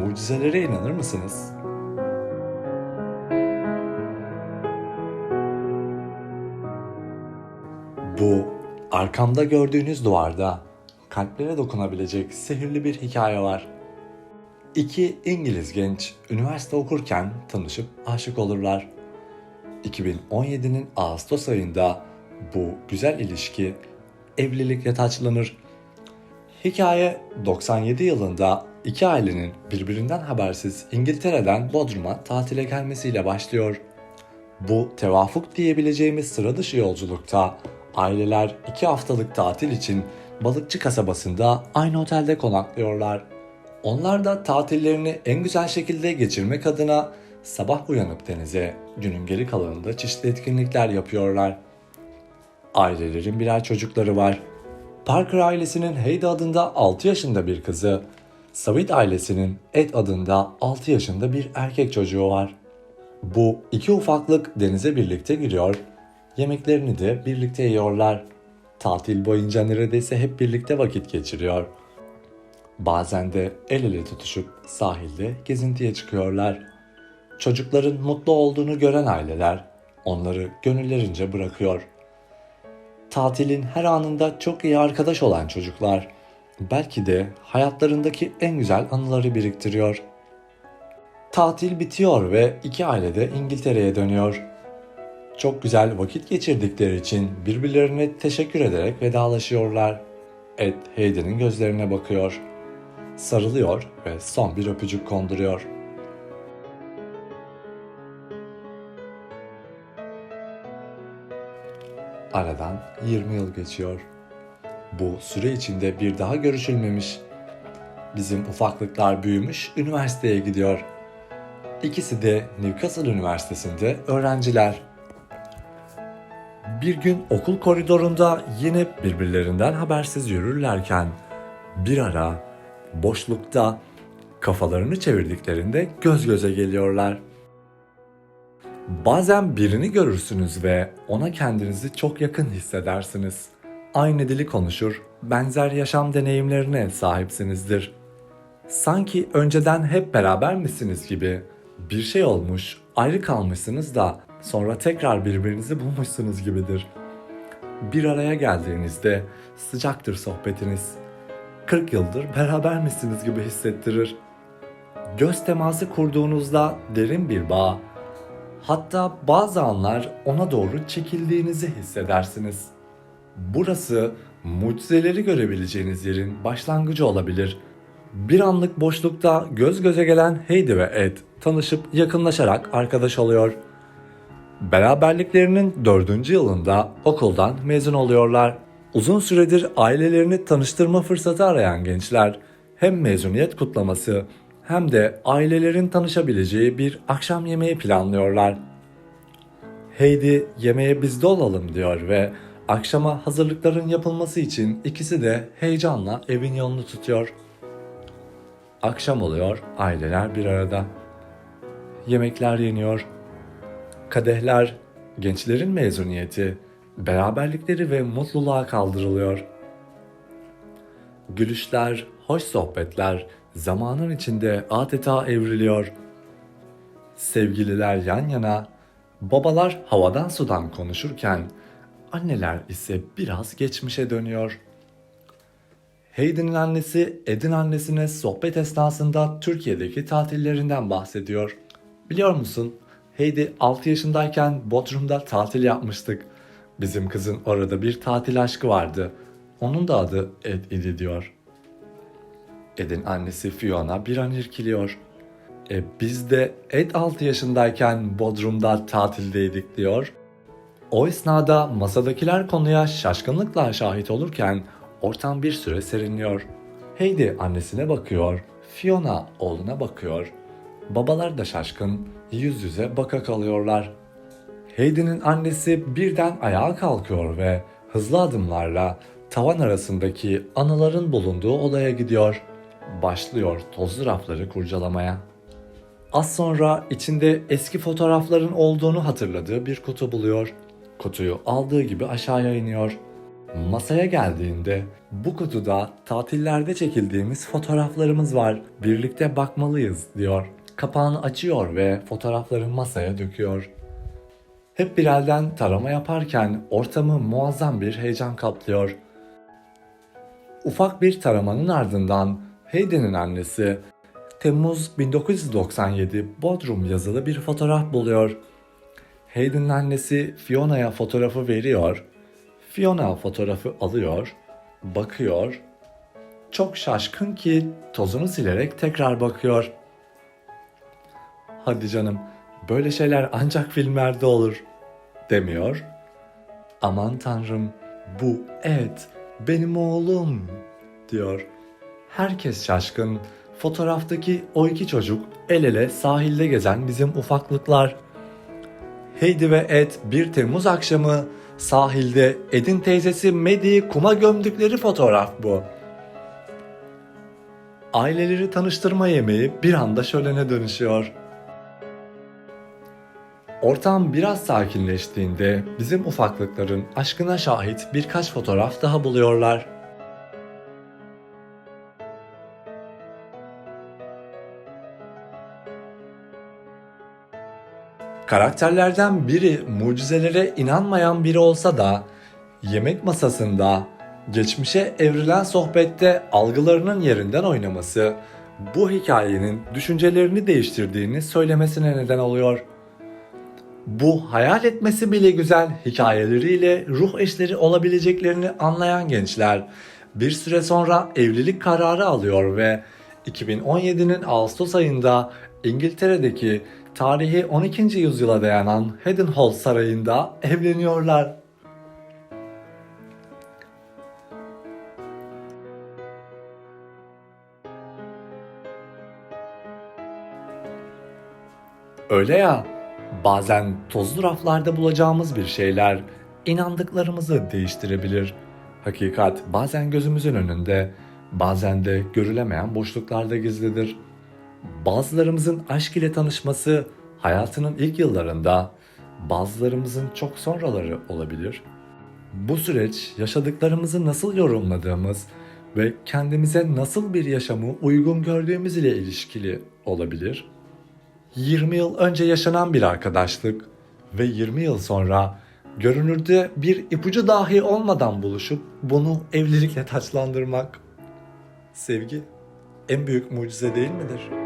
Mucizelere inanır mısınız? Bu arkamda gördüğünüz duvarda kalplere dokunabilecek sihirli bir hikaye var. İki İngiliz genç üniversite okurken tanışıp aşık olurlar. 2017'nin Ağustos ayında bu güzel ilişki evlilikle taçlanır. Hikaye 97 yılında iki ailenin birbirinden habersiz İngiltere'den Bodrum'a tatile gelmesiyle başlıyor. Bu tevafuk diyebileceğimiz sıra dışı yolculukta aileler iki haftalık tatil için balıkçı kasabasında aynı otelde konaklıyorlar. Onlar da tatillerini en güzel şekilde geçirmek adına sabah uyanıp denize, günün geri kalanında çeşitli etkinlikler yapıyorlar. Ailelerin birer çocukları var. Parker ailesinin Heidi adında 6 yaşında bir kızı, Savit ailesinin Ed adında 6 yaşında bir erkek çocuğu var. Bu iki ufaklık denize birlikte giriyor, yemeklerini de birlikte yiyorlar. Tatil boyunca neredeyse hep birlikte vakit geçiriyor. Bazen de el ele tutuşup sahilde gezintiye çıkıyorlar. Çocukların mutlu olduğunu gören aileler onları gönüllerince bırakıyor. Tatilin her anında çok iyi arkadaş olan çocuklar belki de hayatlarındaki en güzel anıları biriktiriyor. Tatil bitiyor ve iki aile de İngiltere'ye dönüyor. Çok güzel vakit geçirdikleri için birbirlerine teşekkür ederek vedalaşıyorlar. Ed Hayden'in gözlerine bakıyor. Sarılıyor ve son bir öpücük konduruyor. Aradan 20 yıl geçiyor. Bu süre içinde bir daha görüşülmemiş. Bizim ufaklıklar büyümüş, üniversiteye gidiyor. İkisi de Newcastle Üniversitesi'nde öğrenciler. Bir gün okul koridorunda yine birbirlerinden habersiz yürürlerken bir ara boşlukta kafalarını çevirdiklerinde göz göze geliyorlar. Bazen birini görürsünüz ve ona kendinizi çok yakın hissedersiniz. Aynı dili konuşur, benzer yaşam deneyimlerine sahipsinizdir. Sanki önceden hep beraber misiniz gibi bir şey olmuş, ayrı kalmışsınız da sonra tekrar birbirinizi bulmuşsunuz gibidir. Bir araya geldiğinizde sıcaktır sohbetiniz. 40 yıldır beraber misiniz gibi hissettirir. Göz teması kurduğunuzda derin bir bağ, hatta bazı anlar ona doğru çekildiğinizi hissedersiniz. Burası mucizeleri görebileceğiniz yerin başlangıcı olabilir. Bir anlık boşlukta göz göze gelen Heidi ve Ed tanışıp yakınlaşarak arkadaş oluyor. Beraberliklerinin dördüncü yılında okuldan mezun oluyorlar. Uzun süredir ailelerini tanıştırma fırsatı arayan gençler hem mezuniyet kutlaması hem de ailelerin tanışabileceği bir akşam yemeği planlıyorlar. Heidi yemeğe bizde olalım diyor ve akşama hazırlıkların yapılması için ikisi de heyecanla evin yolunu tutuyor. Akşam oluyor, aileler bir arada. Yemekler yeniyor. Kadehler, gençlerin mezuniyeti, beraberlikleri ve mutluluğa kaldırılıyor. Gülüşler, hoş sohbetler zamanın içinde adeta evriliyor. Sevgililer yan yana, babalar havadan sudan konuşurken anneler ise biraz geçmişe dönüyor. Hayden'in annesi Ed'in annesine sohbet esnasında Türkiye'deki tatillerinden bahsediyor. Biliyor musun? Heidi 6 yaşındayken Bodrum'da tatil yapmıştık. Bizim kızın orada bir tatil aşkı vardı. Onun da adı Ed idi diyor. Ed'in annesi Fiona bir an irkiliyor. E biz de Ed 6 yaşındayken Bodrum'da tatildeydik diyor. O esnada masadakiler konuya şaşkınlıkla şahit olurken ortam bir süre serinliyor. Heidi annesine bakıyor, Fiona oğluna bakıyor. Babalar da şaşkın, yüz yüze baka kalıyorlar. Heidi'nin annesi birden ayağa kalkıyor ve hızlı adımlarla tavan arasındaki anıların bulunduğu odaya gidiyor. Başlıyor tozlu rafları kurcalamaya. Az sonra içinde eski fotoğrafların olduğunu hatırladığı bir kutu buluyor. Kutuyu aldığı gibi aşağıya iniyor. Masaya geldiğinde bu kutuda tatillerde çekildiğimiz fotoğraflarımız var. Birlikte bakmalıyız diyor. Kapağını açıyor ve fotoğrafları masaya döküyor. Hep bir elden tarama yaparken ortamı muazzam bir heyecan kaplıyor. Ufak bir taramanın ardından Hayden'in annesi Temmuz 1997 Bodrum yazılı bir fotoğraf buluyor. Hayden'in annesi Fiona'ya fotoğrafı veriyor. Fiona fotoğrafı alıyor, bakıyor. Çok şaşkın ki tozunu silerek tekrar bakıyor. Hadi canım, böyle şeyler ancak filmlerde olur demiyor. Aman tanrım, bu evet benim oğlum diyor. Herkes şaşkın. Fotoğraftaki o iki çocuk el ele sahilde gezen bizim ufaklıklar. Heidi ve Ed 1 Temmuz akşamı sahilde Ed'in teyzesi Maddie'yi kuma gömdükleri fotoğraf bu. Aileleri tanıştırma yemeği bir anda şölene dönüşüyor. Ortam biraz sakinleştiğinde bizim ufaklıkların aşkına şahit birkaç fotoğraf daha buluyorlar. Karakterlerden biri mucizelere inanmayan biri olsa da yemek masasında geçmişe evrilen sohbette algılarının yerinden oynaması bu hikayenin düşüncelerini değiştirdiğini söylemesine neden oluyor. Bu hayal etmesi bile güzel hikayeleriyle ruh eşleri olabileceklerini anlayan gençler bir süre sonra evlilik kararı alıyor ve 2017'nin Ağustos ayında İngiltere'deki tarihi 12. yüzyıla dayanan Haddon Hall Sarayı'nda evleniyorlar. Öyle ya, bazen tozlu raflarda bulacağımız bir şeyler inandıklarımızı değiştirebilir. Hakikat bazen gözümüzün önünde, bazen de görülemeyen boşluklarda gizlidir. Bazılarımızın aşk ile tanışması hayatının ilk yıllarında, bazılarımızın çok sonraları olabilir. Bu süreç yaşadıklarımızı nasıl yorumladığımız ve kendimize nasıl bir yaşamı uygun gördüğümüz ile ilişkili olabilir. 20 yıl önce yaşanan bir arkadaşlık ve 20 yıl sonra görünürde bir ipucu dahi olmadan buluşup bunu evlilikle taçlandırmak. Sevgi en büyük mucize değil midir?